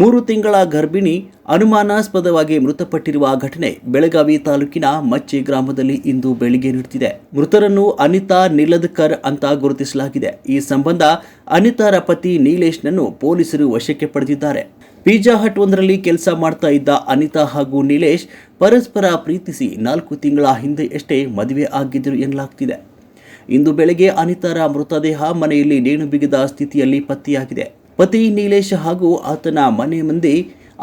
ಮೂರು ತಿಂಗಳ ಗರ್ಭಿಣಿ ಅನುಮಾನಾಸ್ಪದವಾಗಿ ಮೃತಪಟ್ಟಿರುವ ಘಟನೆ ಬೆಳಗಾವಿ ತಾಲೂಕಿನ ಮಚ್ಚಿ ಗ್ರಾಮದಲ್ಲಿ ಇಂದು ಬೆಳಿಗ್ಗೆ ನಡೆದಿದೆ. ಮೃತರನ್ನು ಅನಿತಾ ನಿಲದ್ಕರ್ ಅಂತ ಗುರುತಿಸಲಾಗಿದೆ. ಈ ಸಂಬಂಧ ಅನಿತಾರ ಪತಿ ನೀಲೇಶ್ನನ್ನು ಪೊಲೀಸರು ವಶಕ್ಕೆ ಪಡೆದಿದ್ದಾರೆ. ಪಿಜ್ಜಾ ಹಟ್ ಒಂದರಲ್ಲಿ ಕೆಲಸ ಮಾಡ್ತಾ ಇದ್ದ ಅನಿತಾ ಹಾಗೂ ನೀಲೇಶ್ ಪರಸ್ಪರ ಪ್ರೀತಿಸಿ ನಾಲ್ಕು ತಿಂಗಳ ಹಿಂದೆಯಷ್ಟೇ ಮದುವೆ ಆಗಿದ್ದರು ಎನ್ನಲಾಗ್ತಿದೆ. ಇಂದು ಬೆಳಗ್ಗೆ ಅನಿತಾರ ಮೃತದೇಹ ಮನೆಯಲ್ಲಿ ನೇಣು ಬಿಗಿದ ಸ್ಥಿತಿಯಲ್ಲಿ ಪತ್ತೆಯಾಗಿದೆ. ಪತಿ ನೀಲೇಶ್ ಹಾಗೂ ಆತನ ಮನೆ ಮಂದಿ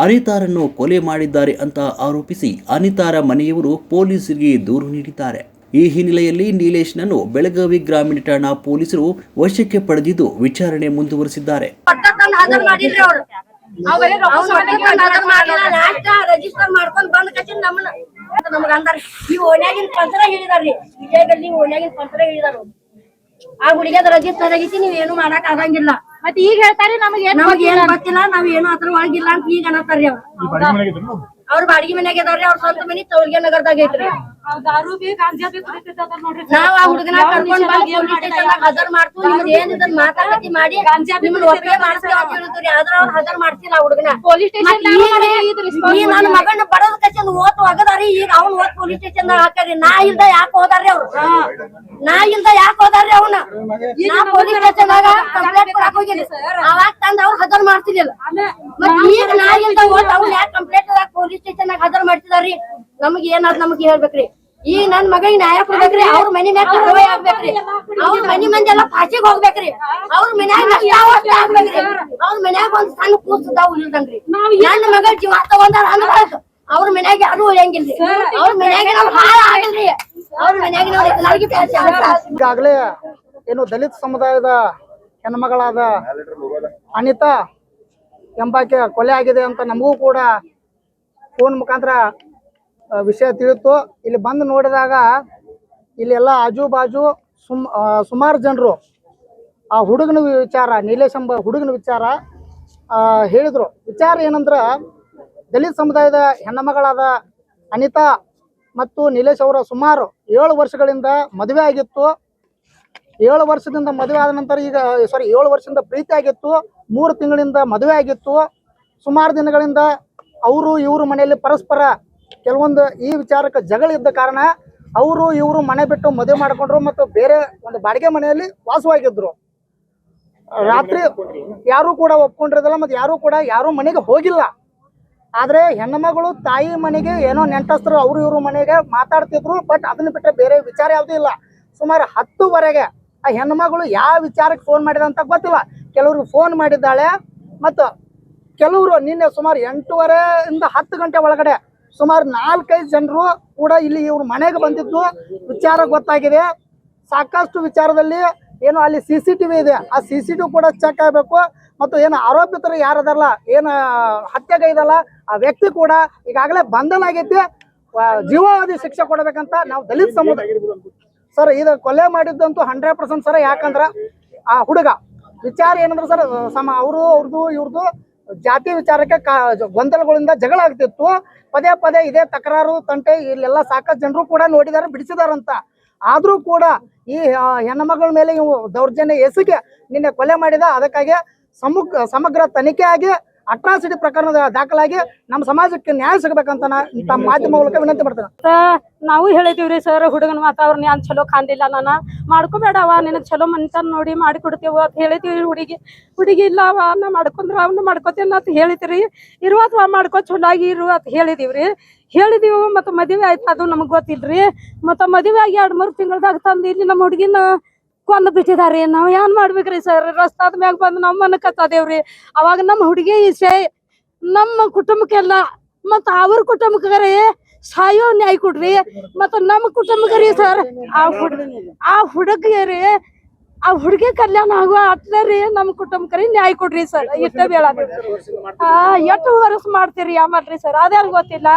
ಅನಿತಾರನ್ನು ಕೊಲೆ ಮಾಡಿದ್ದಾರೆ ಅಂತ ಆರೋಪಿಸಿ ಅನಿತಾರ ಮನೆಯವರು ಪೊಲೀಸರಿಗೆ ದೂರು ನೀಡಿದ್ದಾರೆ. ಈ ಹಿನ್ನೆಲೆಯಲ್ಲಿ ನೀಲೇಶ್ನನ್ನು ಬೆಳಗಾವಿ ಗ್ರಾಮೀಣ ಠಾಣಾ ಪೊಲೀಸರು ವಶಕ್ಕೆ ಪಡೆದಿದ್ದು ವಿಚಾರಣೆ ಮುಂದುವರೆಸಿದ್ದಾರೆ. ಆ ಹುಡುಗಿಯದ ರಜಿಸ್ಟರ್ ಆಗೈತಿ ನೀವೇನು ಏನು ಮಾಡಕ್ ಆಗಂಗಿಲ್ಲ. ಮತ್ ಈಗ ಹೇಳ್ತಾರೆ ನಮಗೆ ನಮಗ್ ಏನ್ ಗೊತ್ತಿಲ್ಲ ನಾವ್ ಏನು ಅದ್ರ ಒಳಗಿಲ್ಲ ಅಂತ ಈಗ ಅನ್ನತಾರ್ರಿ ಅವ್ರ. ಅವ್ರ? ಬಾಡಿಗೆ ಮನ್ಯಾಗ ಇದಾವ್ರಿ ಅವ್ರ ಸ್ವಂತ ಮನಿ ತೌಳ್ಗೆ ನಗರದಾಗ ಐತ್ರಿ ದಾರು ಬಿ ಗಾಂಜಾ ಬಿ ಕುಡಿತಿದ್ದಾರ ನೋಡ್ರಿ. ನಾವ್ ಆ ಹುಡುಗನ ಕರ್ಕೊಂಡ್ ಬಂದ್ ಪೊಲೀಸ್ ಸ್ಟೇಷನ್ ಹಾಜರ್ ಮಾತಾಡತಿ ಮಾಡಿ ನಿಮ್ಮನ್ನ ಒಪ್ಪಿಗೆ ಮಾಡಿಸ್ತೇವೆ ಅಂತ ಹೇಳಿದ್ರಿ ಆದ್ರ ಅವ್ರ ಹಾಜರ್ ಮಾಡ್ತಿಲ್ಲ ಹುಡುಗನ? ಪೊಲೀಸ್ ಸ್ಟೇಷನ್ ನನ್ನ ಮಗನ ಬಡದ ಓತ್ ಒಗದಾರಿ ಈಗ ಅವ್ನ ಓತ್ ಪೊಲೀಸ್ ಸ್ಟೇಷನ್ ಹಾಕಾರಿ ನಾ ಇಲ್ದ ಯಾಕೆ ಹೋದಾರ್ರಿ ಅವ್ರು? ನಾ ಇಲ್ದ ಯಾಕೆ ಹೋದಾರ್ರಿ ಅವ್ನ? ನಾ ಪೊಲೀಸ್ ಸ್ಟೇಷನ್ ಕಂಪ್ಲೇಂಟ್ ಕೊಡಕ್ ಹೋಗಿನಿ. ಅವಾಗ ತಂದ ಅವ್ರು ಹಜರ್ ಮಾಡ್ತಿರ್ಲಿಲ್ಲ. ಮತ್ ಈಗ ನಾ ಇಲ್ದ ಓತ್ ಅವ್ನ ಯಾಕೆ ಕಂಪ್ಲೇಂಟ್ ಪೊಲೀಸ್ ಸ್ಟೇಷನ್ ಹಜರ್ ಮಾಡ್ತಿದಾರಿ ನಮಗ್ ಏನಾದ್ ನಮಗ್ ಹೇಳ್ಬೇಕ್ರಿ. ಈ ನನ್ ಮಗ ನ್ಯಾಯ ಕೊಡ್ಬೇಕ್ರಿ ಅವ್ರ ಮನಿ ಮ್ಯಾಗ ಆಗ್ಬೇಕ್ರಿ ಅವ್ರ ಮನಿ ಮಂದಿ ಎಲ್ಲಾ ಪಾಚಿಗ್ ಹೋಗ್ಬೇಕ್ರಿ. ಅವ್ರ ಮನ್ಯಾಗ ನಷ್ಟ ಅವಸ್ಥೆ ಆಗ್ಬೇಕ್ರಿ. ಅವ್ರ ಮನ್ಯಾಗ ಒಂದ್ ಸಣ್ಣ ಕೂಸದ ಉಳಿದಂಗ್ರಿ. ನನ್ನ ಮಗ ಜೀವ ತಗೊಂಡಾರ ಅನ್ಬೇಕು ಅವ್ರ ಮನ್ಯಾಗ ಯಾರು ಉಳಿಯಂಗಿಲ್ರಿ ಅವ್ರ ಮನ್ಯಾಗ ನಾವ್ ಹಾಳ ಆಗಿಲ್ರಿ. ಅವ್ರ ಮನ್ಯಾಗ ನಾವ್ ಎಲ್ಲಾರ್ಗಿ ಪ್ಯಾಚ್ ಈಗಾಗಲೇ ಏನು ದಲಿತ ಸಮುದಾಯದ ಹೆಣ್ಮಗಳಾದ ಅನಿತಾ ಎಂಬಾಕೆ ಕೊಲೆ ಆಗಿದೆ ಅಂತ ನಮಗೂ ಕೂಡ ಫೋನ್ ಮುಖಾಂತರ ವಿಷಯ ತಿಳಿತು. ಇಲ್ಲಿ ಬಂದು ನೋಡಿದಾಗ ಇಲ್ಲೆಲ್ಲ ಆಜು ಬಾಜು ಸುಮ್ ಸುಮಾರು ಜನರು, ಆ ಹುಡುಗನ ವಿಚಾರ, ನೀಲೇಶ್ ಎಂಬ ಹುಡುಗನ ವಿಚಾರ ಹೇಳಿದ್ರು. ವಿಚಾರ ಏನಂದ್ರೆ, ದಲಿತ ಸಮುದಾಯದ ಹೆಣ್ಣಮಗಳಾದ ಅನಿತಾ ಮತ್ತು ನೀಲೇಶ್ ಅವರ ಸುಮಾರು ಏಳು ವರ್ಷಗಳಿಂದ ಮದುವೆ ಆಗಿತ್ತು. ಏಳು ವರ್ಷದಿಂದ ಮದುವೆ ಆದ ನಂತರ ಈಗ ಸಾರಿ ಏಳು ವರ್ಷದಿಂದ ಪ್ರೀತಿ ಆಗಿತ್ತು. ಮೂರು ತಿಂಗಳಿಂದ ಮದುವೆ ಆಗಿತ್ತು. ಸುಮಾರು ದಿನಗಳಿಂದ ಅವರು ಇವರು ಮನೆಯಲ್ಲಿ ಪರಸ್ಪರ ಕೆಲವೊಂದು ಈ ವಿಚಾರಕ್ಕೆ ಜಗಳ ಇದ್ದ ಕಾರಣ ಅವರು ಇವರು ಮನೆ ಬಿಟ್ಟು ಮದುವೆ ಮಾಡಿಕೊಂಡ್ರು ಮತ್ತು ಬೇರೆ ಒಂದು ಬಾಡಿಗೆ ಮನೆಯಲ್ಲಿ ವಾಸವಾಗಿದ್ರು. ರಾತ್ರಿ ಯಾರು ಕೂಡ ಒಪ್ಕೊಂಡಿರೋದಿಲ್ಲ ಮತ್ತು ಯಾರು ಕೂಡ ಯಾರು ಮನೆಗೆ ಹೋಗಿಲ್ಲ. ಆದ್ರೆ ಹೆಣ್ಣುಮಗಳು ತಾಯಿ ಮನೆಗೆ ಏನೋ ನೆಂಟಸ್ತರು ಅವರು ಇವರು ಮನೆಗೆ ಮಾತಾಡ್ತಿದ್ರು, ಬಟ್ ಅದನ್ನ ಬಿಟ್ಟರೆ ಬೇರೆ ವಿಚಾರ ಯಾವುದೂ ಇಲ್ಲ. ಸುಮಾರು ಹತ್ತುವರೆಗೆ ಆ ಹೆಣ್ಮಗಳು ಯಾವ ವಿಚಾರಕ್ಕೆ ಫೋನ್ ಮಾಡಿದ ಅಂತ ಗೊತ್ತಿಲ್ಲ. ಕೆಲವ್ರಿಗೆ ಫೋನ್ ಮಾಡಿದ್ದಾಳೆ ಮತ್ತು ಕೆಲವರು ನಿನ್ನೆ ಸುಮಾರು ಎಂಟೂವರೆಯಿಂದ ಹತ್ತು ಗಂಟೆ ಒಳಗಡೆ ಸುಮಾರು ನಾಲ್ಕೈದು ಜನರು ಕೂಡ ಇಲ್ಲಿ ಇವ್ರ ಮನೆಗೆ ಬಂದಿದ್ದು. ವಿಚಾರ ಗೊತ್ತಾಗಿದೆ. ಸಾಕಷ್ಟು ವಿಚಾರದಲ್ಲಿ ಏನು ಅಲ್ಲಿ ಸಿ ಸಿ ಟಿ ವಿ ಇದೆ. ಆ ಸಿ ಸಿ ಟಿ ಕೂಡ ಚೆಕ್ ಆಗಬೇಕು. ಮತ್ತು ಏನು ಆರೋಪಿತರು ಯಾರದಲ್ಲ, ಏನು ಹತ್ಯೆಗೈದಲ್ಲ ಆ ವ್ಯಕ್ತಿ ಕೂಡ ಈಗಾಗಲೇ ಬಂಧನ ಆಗೈತಿ. ಜೀವಾವಧಿ ಶಿಕ್ಷೆ ಕೊಡಬೇಕಂತ ನಾವು ದಲಿತ ಸಮುದಾಯ ಸರ್, ಇದು ಕೊಲೆ ಮಾಡಿದ್ದಂತೂ ಹಂಡ್ರೆಡ್ ಪರ್ಸೆಂಟ್ ಸರ್. ಯಾಕಂದ್ರೆ ಆ ಹುಡುಗ, ವಿಚಾರ ಏನಂದ್ರೆ ಸರ್, ಸಮ ಅವರು ಅವ್ರದ್ದು ಇವ್ರದ್ದು ಜಾತಿ ವಿಚಾರಕ್ಕೆ ಗೊಂದಲಗಳಿಂದ ಜಗಳ ಆಗ್ತಿತ್ತು. ಪದೇ ಪದೇ ಇದೇ ತಕರಾರು, ತಂಟೆ, ಇಲ್ಲೆಲ್ಲ ಸಾಕಷ್ಟು ಜನರು ಕೂಡ ನೋಡಿದಾರೆ, ಬಿಡಿಸಿದಾರಂತ. ಆದರೂ ಕೂಡ ಈ ಹೆಣ್ಣುಮಗಳ ಮೇಲೆ ಇವು ದೌರ್ಜನ್ಯ ಎಸಗೆ ನಿನ್ನೆ ಕೊಲೆ ಮಾಡಿದ, ಅದಕ್ಕಾಗಿ ಸಮಗ್ರ ತನಿಖೆ ಆಗಿ ಅಟ್ರಾಸಿಟಿ ಪ್ರಕರಣದ ದಾಖಲಾಗಿ ನಮ್ಮ ಸಮಾಜಕ್ಕೆ ನ್ಯಾಯ ಸಿಗಬೇಕಂತ ನಾ ತಮ್ಮ ಮಾಧ್ಯಮ ಮೂಲಕ ವಿನಂತಿ ಮಾಡ್ತೇನೆ. ನಾವು ಹೇಳಿದೀವ್ರಿ ಸರ್, ಹುಡುಗನ ವಾತಾವರಣ ಏನ್ ಚಲೋ ಕಾಣಲಿಲ್ಲ ನಾನ. ಮಾಡ್ಕೋಬೇಡವ ನಿನಗ್ ಚಲೋ ಮನ್ತನ ನೋಡಿ ಮಾಡಿ ಕೊಡ್ತೇವ ಅಂತ ಹೇಳಿದೀವಿ ಹುಡುಗಿ. ಹುಡುಗಿ, ಇಲ್ಲ ಅವ ನಾ ಮಾಡ್ಕೊಂಡ್ರ ಅವ್ನ ಮಾಡ್ಕೋತೇನ ಅಂತ ಹೇಳಿದ್ರಿ. ಇರುವತ್ವ ಮಾಡ್ಕೋ, ಚಲೋಗಿ ಇರು ಅಂತ ಹೇಳಿದೀವ್ರಿ ಹೇಳಿದೀವಿ ಮತ್ತ ಮದುವೆ ಆಯ್ತು, ಅದು ನಮಗ್ ಗೊತ್ತಿಲ್ರಿ. ಮತ್ತ ಮದುವೆ ಆಗಿ ಎರಡ್ ಮೂರ್ ತಿಂಗಳದಾಗ ತಂದು ಇಲ್ಲಿ ನಮ್ಮ ಹುಡುಗಿನ ಕೊಂದು ಬಿಟ್ಟಿದಾರಿ. ನಾವ್ ಏನ್ ಮಾಡ್ಬೇಕ್ರಿ ಸರ್ ರಸ್ತಾದ ಮ್ಯಾಗ ಬಂದು ನಮ್ಮನ್ನ ಮನ ಕತ್ತದೇವ್ರಿ ಅವಾಗ ನಮ್ಮ ಹುಡುಗಿ ಇಸೆ ನಮ್ಮ ಕುಟುಂಬಕ್ಕೆಲ್ಲ ಮತ್ತ ಅವ್ರ ಕುಟುಂಬಕ್ಕೆ ಸಾಯೋ ನ್ಯಾಯ ಕೊಡ್ರಿ. ಮತ್ತ ನಮ್ಮ ಕುಟುಂಬಕ್ಕೆ ಸರ್ ಆ ಹುಡ್ ಆ ಹುಡುಗಿಯರಿ ಆ ಹುಡುಗಿ ಕಲ್ಯಾಣ ಆಗುವ ಅಟ್ಲರಿ ರೀ ನಮ್ಮ ಕುಟುಂಬಕ್ಕೆ ನ್ಯಾಯ ಕೊಡ್ರಿ ಸರ್ ಇಷ್ಟ ಬೇಡ. ಆ ಎಷ್ಟು ವರ್ಷ ಮಾಡ್ತೀರಿ? ಯಾ ಮಾಡ್ರಿ ಸರ್ ಅದೇನ್ ಗೊತ್ತಿಲ್ಲ.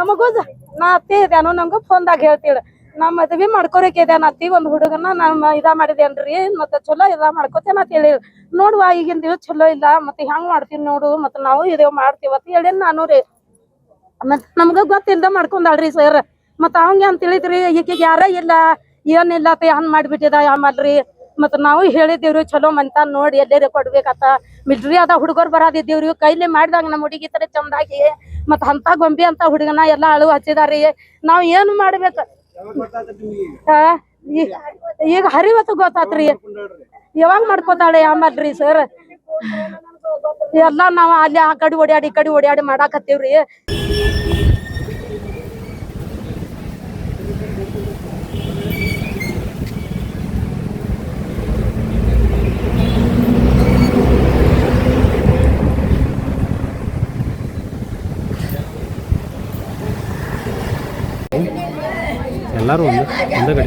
ನಮಗೂ ನಾ ಅತ್ತೆ ಇದೇನೋ ನಮ್ಗ ಫೋನ್ದಾಗ ಹೇಳ್ತೀಳ ನಾ ಮದ್ವಿ ಮಾಡ್ಕೊರಕ್ ಇದೇನ ಅತ್ತಿ ಒಂದ್ ಹುಡುಗನ ನಾ ಇದ ಮಾಡಿದೇನ್ರಿ, ಮತ್ತೆ ಚಲೋ ಇದ ಮಾಡ್ಕೊತೇನ ಅಂತ ಹೇಳಿ. ನೋಡುವ, ಈಗಿನ ದಿವಸ ಚಲೋ ಇಲ್ಲ, ಮತ್ತೆ ಹೆಂಗ್ ಮಾಡ್ತೀವಿ ನೋಡು, ಮತ್ತೆ ನಾವು ಇದೇವ್ ಮಾಡ್ತೀವಿ ಅಂತ ಹೇಳಿ ನಾನು ರೀ. ಮತ್ ನಮ್ಗ ಗೊತ್ತಿಲ್ದ ಮಾಡ್ಕೊಂಡಾಳ್ರಿ ಸರ್ ಮತ್ತ ಅವಂಗೆ ಅಂತ ತಿಳಿದ್ರಿ ಈಕಿಗೆ ಯಾರ ಇಲ್ಲ ಏನಿಲ್ಲ ಅಂತ ಏನ್ ಮಾಡ್ಬಿಟ್ಟಿದ ಯಾವ ಮಾಡ್ರಿ. ಮತ್ತ ನಾವು ಹೇಳಿದೇವ್ರಿ ಚಲೋ ಮಂತ ನೋಡಿ ಎಲ್ಲೇರಿ ಕೊಡ್ಬೇಕತ್ತ. ಮಿಟ್ರಿ ಅದ ಹುಡುಗರು ಬರಾದಿದ್ದೇವ್ರಿ, ಕೈಲಿ ಮಾಡಿದಾಗ ನಮ್ಮ ಹುಡುಗಿ ತರ ಚಂದಾಗಿ, ಮತ್ತ ಅಂತ ಗೊಂಬಿ ಅಂತ ಹುಡುಗನ ಎಲ್ಲಾ ಅಳು ಹಚ್ಚಿದಾರಿ. ನಾವ್ ಏನು ಮಾಡ್ಬೇಕ? ಈಗ ಹರಿವತ್ತು ಗೊತ್ತಾತ್ರಿ. ಯಾವಾಗ ಮಾಡ್ಕೋತಾಳೆ ಆಮಲ್ರಿ ಸರ್ ಎಲ್ಲ ನಾವ್ ಅಲ್ಲಿ ಆ ಕಡೆ ಓಡಾಡಿ ಈ ಕಡೆ ಓಡ್ಯಾಡಿ ಮಾಡಾಕತ್ತೀವ್ರಿ. ಎಲ್ಲರೂ ಒಂದು ಒಂದೇ ಕಡೆ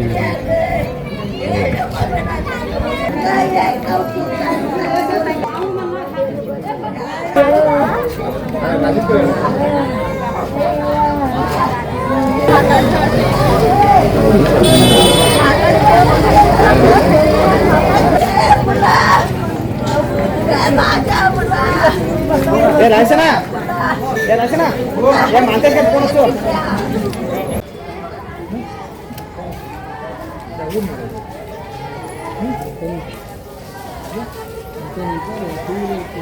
ಏ ರಾಜನ ಏ ರಾಜನ ಏ 5만 원. 응? 공기. 응? 이거는 따로 돌리고.